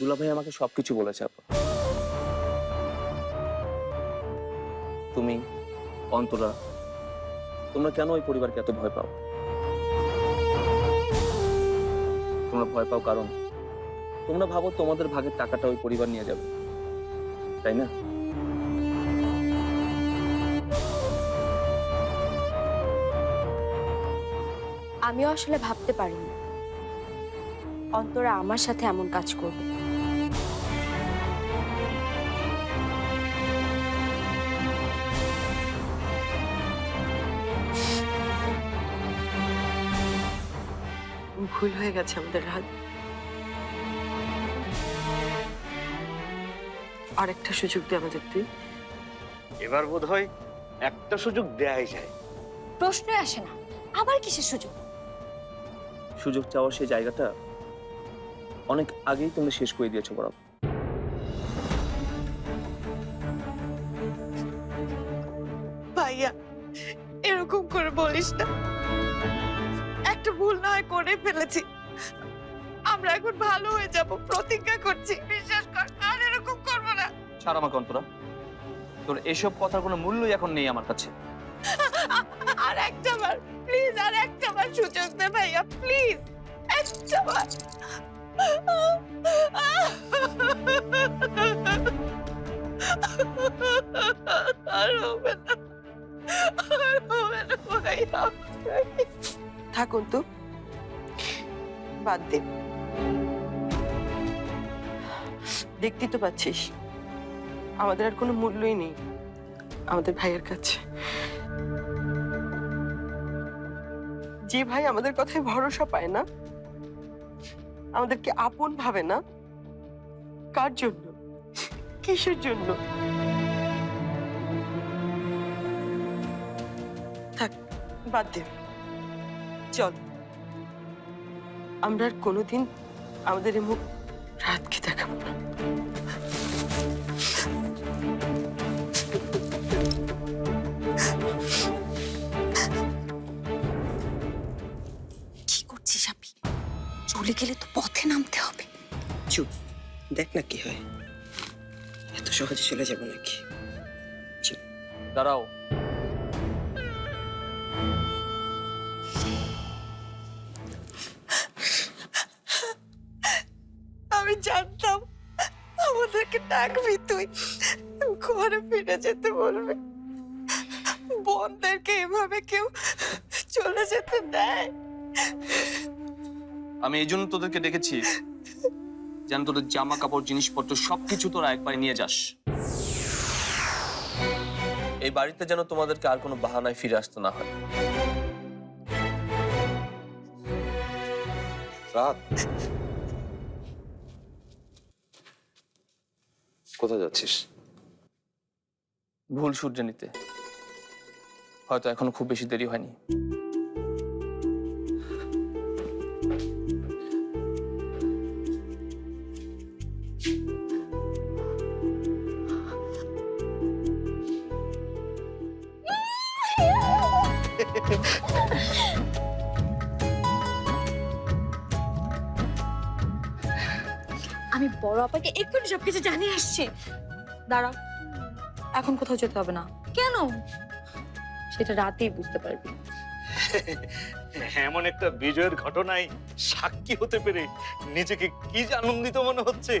দুলাভাই আমাকে সবকিছু বলেছে তুমি, অন্তরা, তোমরা কেন ওই পরিবারকে এত ভয় পাও? তোমরা ভয় পাও কারণ, তোমরা ভাবো তোমাদের ভাগের টাকাটা ওই পরিবার নিয়ে যাবে। তাই না? আমিও আসলে ভাবতে পারিনি। অন্তরা আমার সাথে এমন কাজ করবে। ভুল হয়ে গেছে আমাদের রাত। আরেকটা সুযোগ দে আমাদের তুই। এবার বোধ হয় একটা সুযোগ দেয়াই যায়। প্রশ্নই আসে না। আবার কিসের সুযোগ? সুযোগ চাওয়ার সেই জায়গাটা অনেক আগেই তোমরা শেষ করে দিয়েছ বরাবর ভাইয়া এরকম করে বলিস না। একটা ভুল না হয় করে ফেলেছি। আমরা এখন ভালো হয়ে যাব প্রতিজ্ঞা করছি। বিশ্বাস কর আর এরকম করব না। ছাড় আমাকে অন্তরা। তোর এসব কথার কোনো মূল্যই এখন নেই আমার কাছে। আর একটা বার প্লিজ আর একটা বার সুযোগ দে ভাইয়া প্লিজ একটা বার থাকুন তো, বাদ দে। দেখতেই তো পাচ্ছিস, আমাদের আর কোনো মূল্যই নেই, আমাদের ভাইয়ের কাছে। যে ভাই আমাদের কথায় ভরসা পায় না, আমাদেরকে আপন ভাবে না। কার জন্য? কিসের জন্য? থাক, বাদ দে। চল। আমরা আর কোনোদিন আমাদের এই মুখ রাতকে দেখাবো না। চলে গেলে তো পথে নামতে হবে। চুপ। দেখ না কি হয়। এত সহজে চলে যাব নাকি? দাঁড়াও। আমি জানতাম আমাদেরকে ডাকবি তুই। ঘরে ফিরে যেতে বলবে। বোনদেরকে এভাবে কেউ চলে যেতে দেয়। আমি এই জন্য তোদেরকে ডেকেছি। যেন তোদের জামা কাপড় জিনিসপত্র সবকিছু তোরা একবার নিয়ে যাস। এই বাড়িতে যেন তোমাদেরকে আর কোনো বাহানায় ফিরে আসতে না হয়। রাত। কোথায় যাচ্ছিস? ভুল সূর্য নিতে। হয়তো এখনও খুব বেশি দেরি হয়নি। বড় আপাকে এক্ষুনি সবকিছু জানিয়ে আসছে। দাঁড়া, এখন কোথাও যেতে হবে না। কেন? সেটা রাতেই বুঝতে পারবি। এমন একটা বিজয়ের ঘটনায় সাক্ষী হতে পেরে নিজেকে কি আনন্দিত মনে হচ্ছে?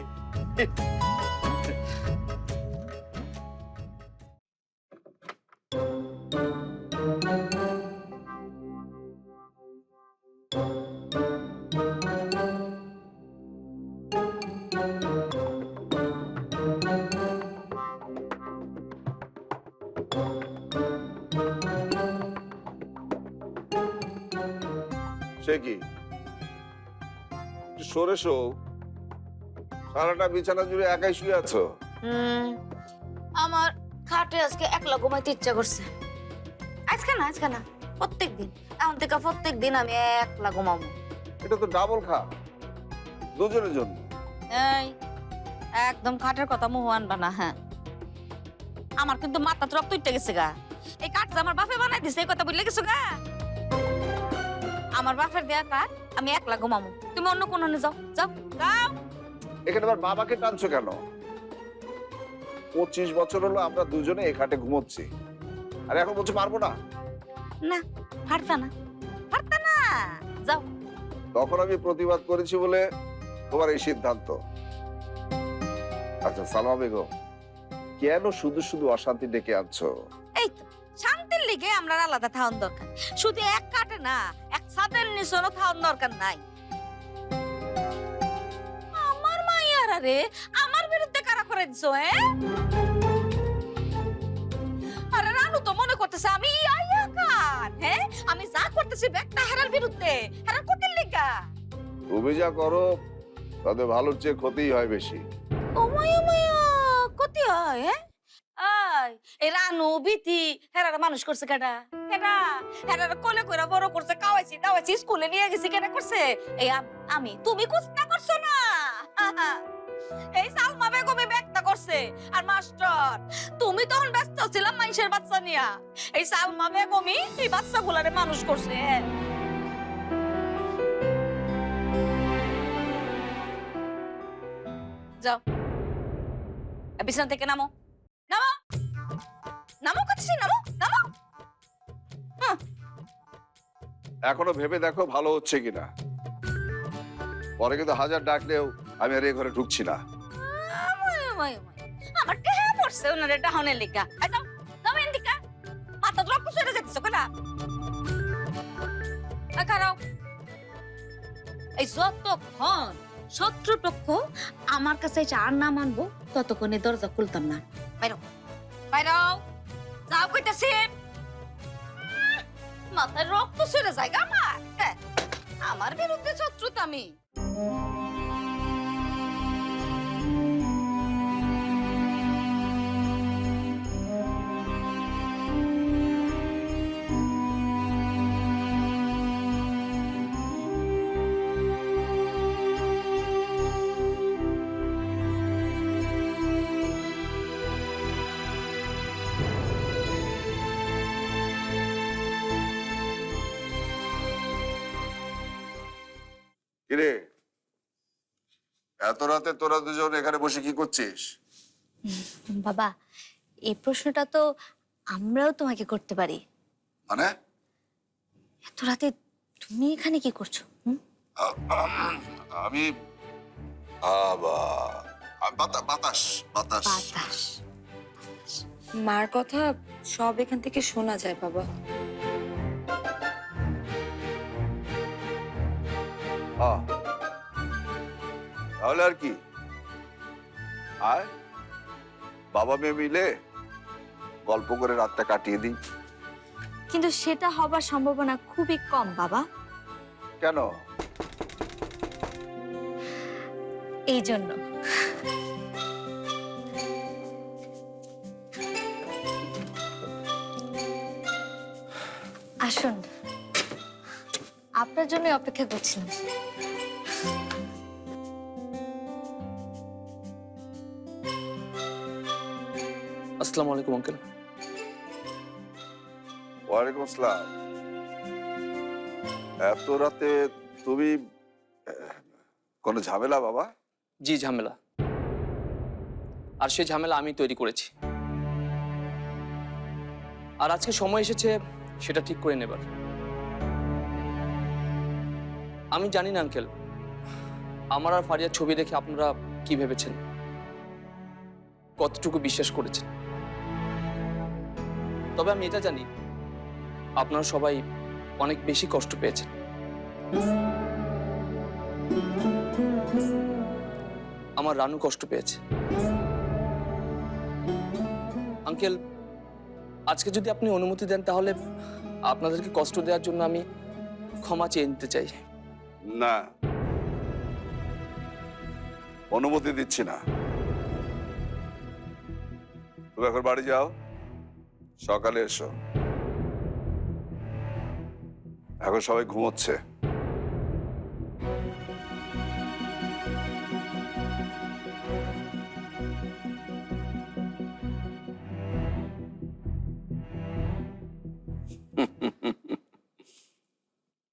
সে কি? সরে শো সারাটা বিছানা জুড়ে একাই শুয়ে আছো? আমার খাটে আজকে একলা ঘুমাইতে ইচ্ছা করছে। আজকে না আজকে না প্রত্যেক দিন এখন থেকে প্রত্যেক দিন আমি একলা ঘুমাবো। এটা তো ডাবল খা দুজনের জন্য। এই একদম খাটের কথা মুহ আনবা না হ্যাঁ। আমার কিন্তু মাথা তো রক্ত উঠতে গেছে গা। এই কাঠ যে আমার বাপে বানাই দিছে এই কথা বললে কিছু গা? আমার বাপের দেয়া কাঠ আমি একলা ঘুমামু। তুমি অন্য কোনো যাও। যাও। যাও। এখানে আবার বাবাকে টানছো কেন? পঁচিশ বছর হলো আমরা দুজনে এই খাটে ঘুমোচ্ছি। আর এখন বলছো পারব না? না পারতা না। পারতা না। যাও। তখন আমি প্রতিবাদ করেছি বলে তোমার এই সিদ্ধান্ত। আচ্ছা সালমা বেগম কেন শুধু শুধু অশান্তি ডেকে আনছো? এই তো শান্তির লিগে আমরা আলাদা থাউন দরকার। শুধু এক কাটে না ছাদের নিচনও থাউন দরকার নাই। আমার মাইয়ারা রে আমার বিরুদ্ধে কারা করে দিছো হ্যাঁ আরে রানু তো মনে করতেছে আমি আইয়া কান হ্যাঁ আমি যা করতেছি ব্যাগটা হেরার বিরুদ্ধে হেরার কোটির লিগা। তুমি যা করো তাতে ভালোর চেয়ে ক্ষতিই হয় বেশি। ও মায়া মায়া কতি হয় হ্যাঁ রানু বিতি মানুষ করছে হেরার কোলে কইরা বড় করছে, কাওয়াইছি দাওয়াইছি, স্কুলে নিয়ে গেছি করছে? এই আমি তুমি করছ না? এই সালমা ব্যক্ত করছে। আর মাস্টার, তুমি তখন ব্যস্ত ছিলাম মানুষের বাচ্চা নিয়া। এই সালমা বেগমই এই বাচ্চাগুলারে মানুষ করছে। হ্যাঁ যাও বিছানা থেকে নামো। নামো। নামো করতেছি নামো নামো। এখনও ভেবে দেখো ভালো হচ্ছে কিনা। পরে কিন্তু হাজার ডাকলেও আমি আর এই ঘরে ঢুকছি না। আমার টেহা পড়ছে ওনারে ডাহনের লিগা এই যাও যাও এন্দিকা মাথা রক্ত সরে যাচ্ছে কেনা খারাও। এই যতক্ষণ শত্রুপক্ষ আমার কাছে এসে আর না মানবো ততক্ষণে দরজা খুলতাম না। বাইরো বাইরো। যাও সেম মাথায় রক্ত সরে যায় আমার। আমার বিরুদ্ধে শত্রুতা আমি এত রাতে তোরা দুজন এখানে বসে কি করছিস? বাবা এই প্রশ্নটা তো আমরাও তোমাকে করতে পারি। মানে? এত রাতে তুমি এখানে কি করছ আমি বাতাস। বাতাস বাতাস। মার কথা সব এখান থেকে শোনা যায় বাবা। আহ। তাহলে আর কি? আয় বাবা মেয়ে মিলে গল্প করে রাতটা কাটিয়ে দিই। কিন্তু সেটা হবার সম্ভাবনা খুবই কম বাবা। কেন? এই জন্য। আসুন। আপনার জন্য অপেক্ষা করছিলাম। আসসালামু আলাইকুম আঙ্কেল। ওয়ালাইকুম আসসালাম। এত রাতে তুমি কোনো ঝামেলা বাবা? জি ঝামেলা। আর সেই ঝামেলা আমি তৈরি করেছি। আর আজকে সময় এসেছে সেটা ঠিক করে নেবার। আমি জানি না আঙ্কেল আমার আর ফারিয়ার ছবি দেখে আপনারা কি ভেবেছেন? কতটুকু বিশ্বাস করেছেন? তবে আমি এটা জানি, আপনারা সবাই অনেক বেশি কষ্ট পেয়েছেন। আমার রানু কষ্ট পেয়েছে। আঙ্কেল, আজকে যদি আপনি অনুমতি দেন, তাহলে আপনাদেরকে কষ্ট দেওয়ার জন্য আমি ক্ষমা চেয়ে নিতে চাই। না। অনুমতি দিচ্ছি না। তুমি এখন বাড়ি যাও। সকালে এসো। এখন সবাই ঘুমোচ্ছে।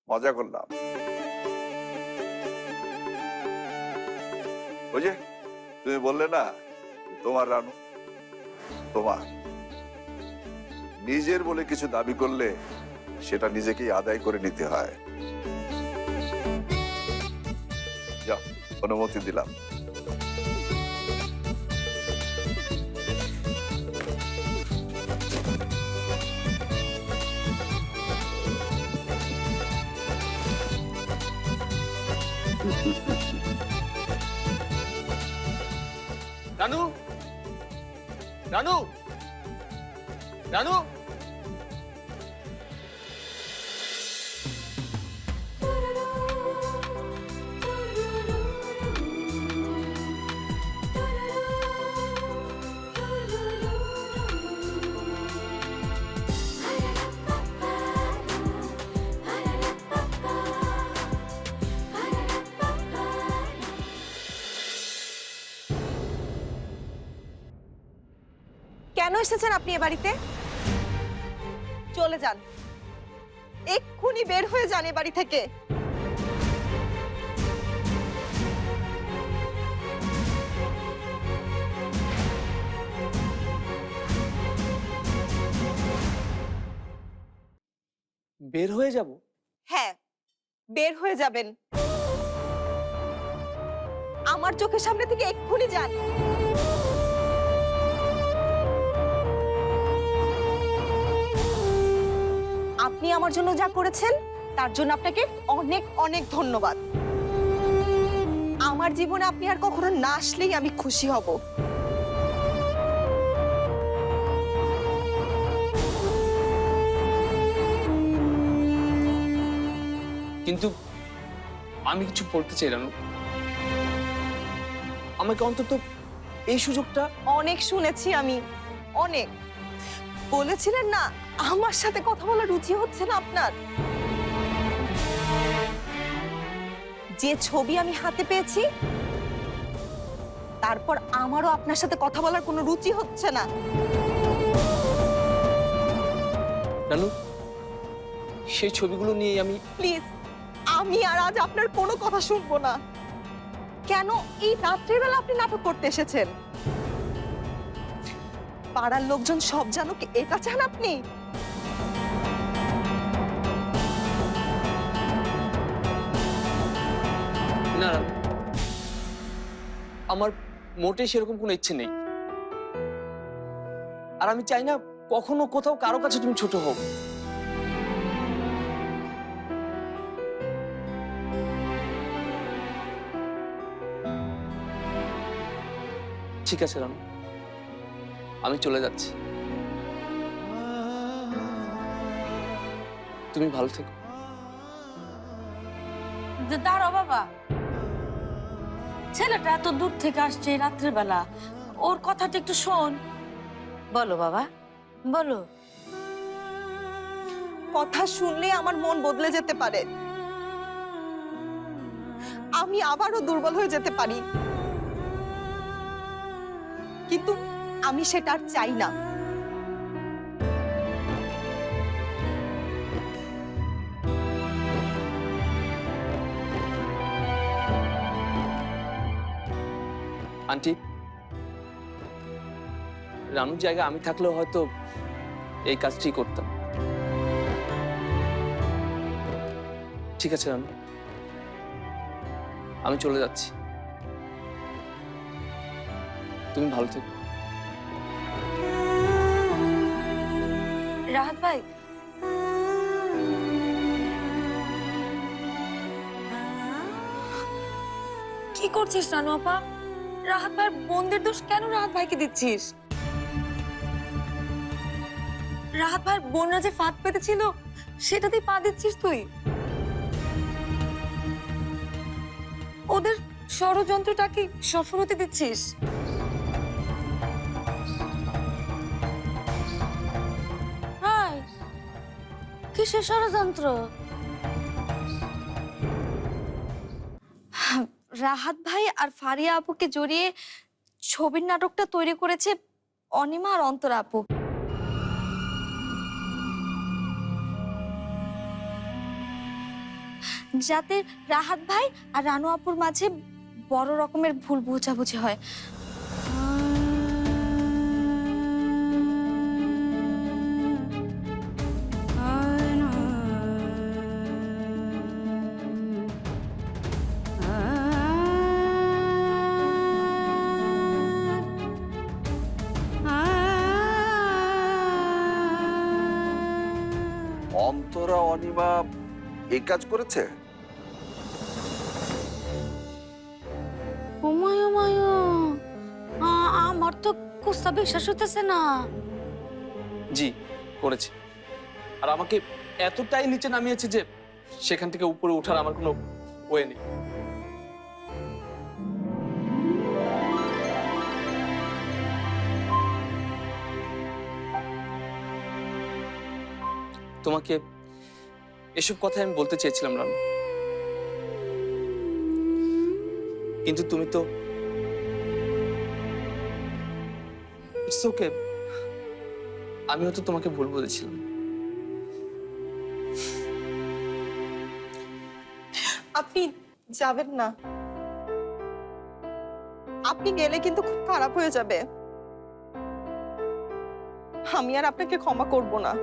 মজা করলাম। ওই যে, তুমি বললে না, তোমার রানু, তোমার। নিজের বলে কিছু দাবি করলে সেটা নিজেকেই আদায় করে নিতে হয়। অনুমতি দিলাম। রানু? রানু? রানু? এসেছেন আপনি এ বাড়িতে? চলে যান। এক্ষুনি বের হয়ে যান এ বাড়ি থেকে। বের হয়ে যাব? হ্যাঁ বের হয়ে যাবেন। আমার চোখের সামনে থেকে এক্ষুনি যান। আপনি আমার জন্য যা করেছেন তার জন্য আপনাকে অনেক অনেক ধন্যবাদ। আমার জীবনে আপনি আর কখনো না আসলেই আমি খুশি হব। কিন্তু আমি কিছু বলতে চাই রানু। আমাকে অন্তত এই সুযোগটা অনেক শুনেছি আমি অনেক। বলেছিলেন না আমার সাথে কথা বলার রুচি হচ্ছে না আপনার? যে ছবি আমি হাতে পেয়েছি তারপর আমারও আপনার সাথে কথা বলার কোনো রুচি হচ্ছে না। সেই ছবিগুলো নিয়ে আমি প্লিজ আমি আর আজ আপনার কোনো কথা শুনব না। কেন এই রাত্রের বেলা আপনি নাটক করতে এসেছেন? পাড়ার লোকজন সব জানুক এটা চান আপনি? না। আমার মোটেই সেরকম কোনো ইচ্ছে নেই। আর আমি চাই না কখনো কোথাও কারও কাছে তুমি ছোট হোক ঠিক আছে, রানু। আমি চলে যাচ্ছি। তুমি ভালো থেকো। দাঁড়াও বাবা। ছেলেটা এত দূর থেকে আসছে রাত্রেবেলা। ওর কথাটা একটু শোন। বলো বাবা বলো। কথা শুনলে আমার মন বদলে যেতে পারে। আমি আবারও দুর্বল হয়ে যেতে পারি। কিন্তু আমি সেটা আর চাই না। আন্টি, রানুর জায়গায় আমি থাকলেও হয়তো এই কাজটি করতাম। ঠিক আছে, রানু। আমি চলে যাচ্ছি। তুমি ভালো থেকো। রাহাত ভাই। কি করছিস, রানু আপা? রাহাত ভাইয়ের বোনদের দোষ কেন রাহাত ভাইকে দিচ্ছিস? রাহাত ভাইয়ের বোনরা যে ফাঁদ পেতেছিল সেটাতেই পা দিচ্ছিস তুই? ওদের ষড়যন্ত্রটা কি সফল হতে দিচ্ছিস? হাই কিসের ষড়যন্ত্র? রাহাত ভাই আর ফারিয়া আপুকে জড়িয়ে ছবির নাটকটা তৈরি করেছে অনিমা আর অন্তরা আপু। যাতে রাহাত ভাই আর রানু আপুর মাঝে বড় রকমের ভুল বোঝাবুঝি হয়। অন্তরা অনিমা এই কাজ করেছে? ওমায় ওমায় আ- আমার তো কুস্তা বিশ্বাস হতেছে না। জি করেছি। আর আমাকে এতটাই নিচে নামিয়েছে যে সেখান থেকে উপরে ওঠার আমার কোনো ওয়ে নেই। তোমাকে এসব কথা আমি বলতে চেয়েছিলাম, রানু। কিন্তু তুমি তো ইটস ওকে আমিও তো তোমাকে ভুল বলেছিলাম। আপনি যাবেন না। আপনি গেলে কিন্তু খুব খারাপ হয়ে যাবে। আমি আর আপনাকে ক্ষমা করব না।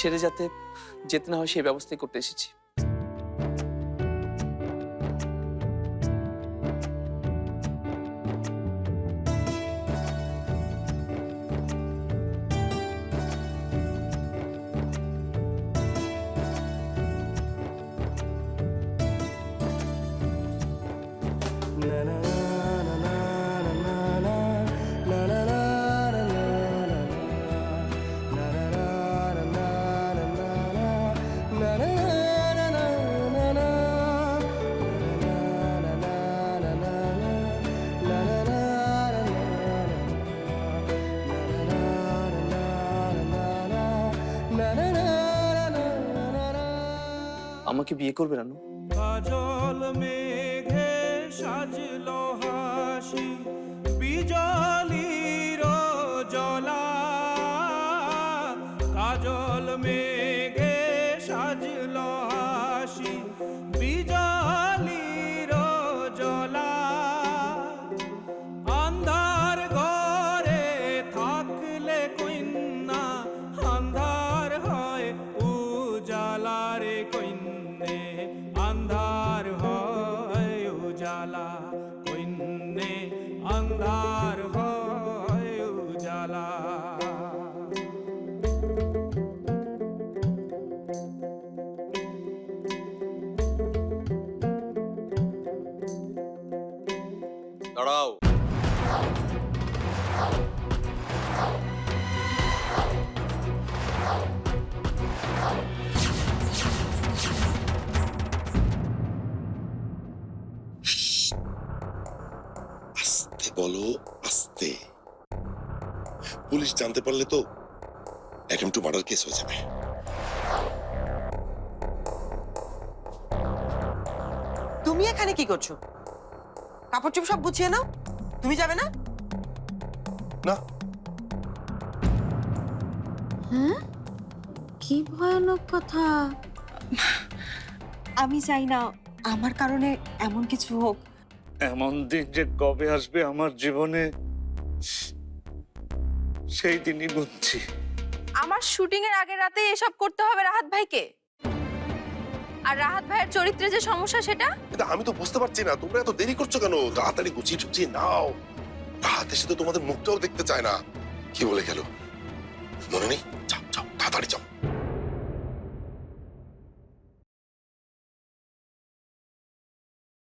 ছেড়ে যাতে যেতে না হয় সেই ব্যবস্থাই করতে এসেছি। আমাকে বিয়ে করবে রানু কাজল মেঘে সাজলো দাঁড়াও। আস্তে বলো আস্তে। পুলিশ জানতে পারলে তো অ্যাটেম্প টু মার্ডার কেস হয়ে যাবে। তুমি এখানে কি করছ? কাপড় চোপ সব গুছিয়ে নাও। তুমি যাবে না? না। কি ভয়ানক কথা। আমি চাই না। আমার কারণে এমন কিছু হোক। এমন দিন যে কবে আসবে আমার জীবনে সেই দিনই বুঝছি। আমার শুটিং এর আগের রাতে এসব করতে হবে রাহাত ভাইকে। আর রাহাত ভাইয়ের চরিত্রে যে সমস্যা সেটা? আমি তো বুঝতে পারছি না, তোমরা এত দেরি করছ কেন? তাড়াতাড়ি গুছিয়ে টুচিয়ে নাও। রাত এসে তো তোমাদের মুখটাও দেখতে চায় না। কি বলে গেল? মনে নেই? যাও যাও, তাড়াতাড়ি যাও।